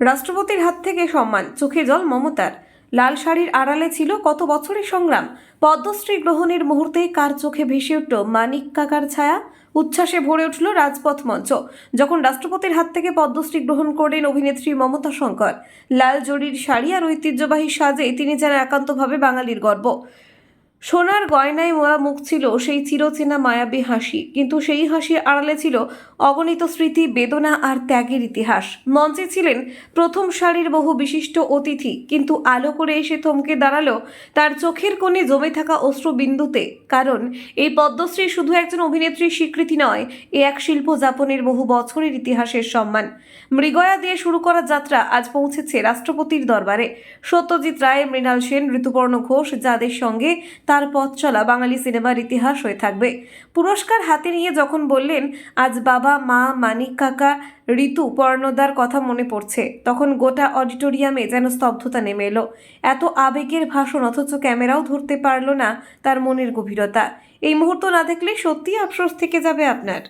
রাষ্ট্রপতির হাত থেকে সম্মান চোখে জল মমতার। লাল শাড়ির আড়ালে ছিল কত বছরের সংগ্রাম? পদ্মশ্রী গ্রহণের মুহূর্তে কার চোখে ভেসে উঠল মানিক কাকার ছায়া? উচ্ছ্বাসে ভরে উঠল রাজপথ মঞ্চ। যখন রাষ্ট্রপতির হাত থেকে পদ্মশ্রী গ্রহণ করলেন অভিনেত্রী মমতা শঙ্কর, লাল জরির শাড়ি আর ঐতিহ্যবাহী সাজে তিনি যেন একান্তভাবে বাঙালির গর্ব। সোনার গয়নায় মোড়া মুখ ছিল সেই চিরচেনা মায়াবী হাসি, কিন্তু সেই হাসির আড়ালে ছিল অগণিত স্মৃতি, বেদনা আর ত্যাগের ইতিহাস। মঞ্চে ছিলেন প্রথম সারির বহু বিশিষ্ট অতিথি, কিন্তু আলো করে এসে থমকে দাঁড়াল তার চোখের কোণে জমে থাকা অশ্রুবিন্দুতে। কারণ, এই পদ্মশ্রী শুধু একজন অভিনেত্রীর স্বীকৃতি নয়, এ এক শিল্প যাপনের বহু বছরের ইতিহাসের সম্মান। মৃগয়া দিয়ে শুরু করা যাত্রা আজ পৌঁছেছে রাষ্ট্রপতির দরবারে। সত্যজিৎ রায়, মৃণাল সেন, ঋতুপর্ণ ঘোষ যাদের সঙ্গে তার পথ চলা বাঙালি সিনেমার ইতিহাস হয়ে থাকবে। পুরস্কার হাতে নিয়ে যখন বললেন, আজ বাবা, মা, মানিক কাকা, ঋতু পর্ণদার কথা মনে পড়ছে, তখন গোটা অডিটোরিয়ামে যেন স্তব্ধতা নেমে এলো। এত আবেগের ভাষণ, অথচ ক্যামেরাও ধরতে পারল না তার মনের গভীরতা। এই মুহূর্ত না দেখলে সত্যিই আফসোস থেকে যাবে আপনার।